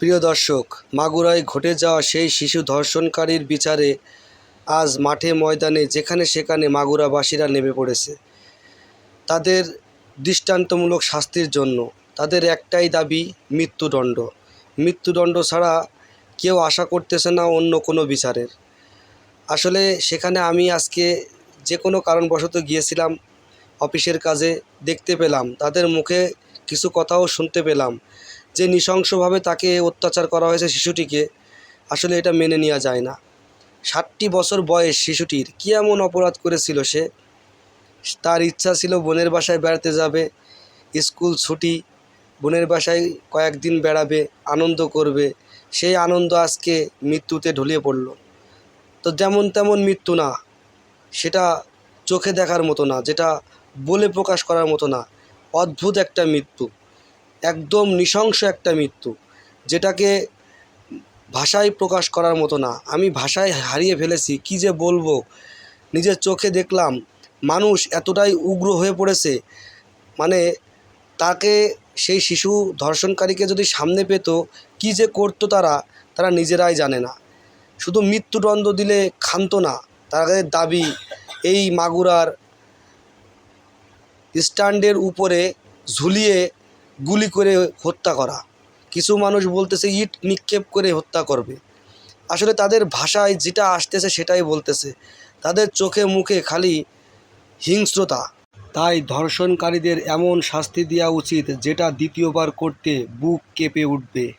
প্রিয় দর্শক, মাগুরায় ঘটে যাওয়া সেই শিশু ধর্ষণকারীর বিচারে আজ মাঠে ময়দানে যেখানে সেখানে মাগুরাবাসীরা নেমে পড়েছে। তাদের দৃষ্টান্তমূলক শাস্তির জন্য তাদের একটাই দাবি মৃত্যুদণ্ড। মৃত্যুদণ্ড ছাড়া কেউ আশা করতেছে না অন্য কোনো বিচারের। আসলে সেখানে আমি আজকে যে কোনো কারণবশত গিয়েছিলাম অফিসের কাজে, দেখতে পেলাম, তাদের মুখে কিছু কথাও শুনতে পেলাম। যে নৃশংসভাবে তাকে অত্যাচার করা হয়েছে শিশুটিকে, আসলে এটা মেনে নেওয়া যায় না। ষাটটি বছর বয়স শিশুটির, কী এমন অপরাধ করেছিল সে? তার ইচ্ছা ছিল বোনের বাসায় বেড়াতে যাবে, স্কুল ছুটি, বোনের বাসায় কয়েকদিন বেড়াবে, আনন্দ করবে। সেই আনন্দ আজকে মৃত্যুতে ঢলিয়ে পড়ল। তো যেমন তেমন মৃত্যু না, সেটা চোখে দেখার মতো না, যেটা বলে প্রকাশ করার মতো না। অদ্ভুত একটা মৃত্যু। একদম নৃশংস একটা মৃত্যু, যেটাকে ভাষায় প্রকাশ করার মতো না। আমি ভাষায় হারিয়ে ফেলেছি, কি যে বলব? নিজের চোখে দেখলাম, মানুষ এতটাই উগ্র হয়ে পড়েছে মানে তাকে সেই শিশু ধর্ষণকারীকে যদি সামনে পেত, কি যে করতো তারা তারা নিজেরাই জানে না। শুধু মৃত্যুদণ্ড দিলে ক্ষান্ত না, তাদের দাবি, এই মাগুরার স্ট্যান্ডের উপরে ঝুলিয়ে গুলি করে হত্যা করা। কিছু মানুষ বলতেছে, ইট নিক্ষেপ করে হত্যা করবে। আসলে তাদের ভাষায় যেটা আসতেছে সেটাই বলতেছে। তাদের চোখে মুখে খালি হিংস্রতা। তাই ধর্ষণকারীদের এমন শাস্তি দেওয়া উচিত, যেটা দ্বিতীয়বার করতে বুক কেঁপে উঠবে।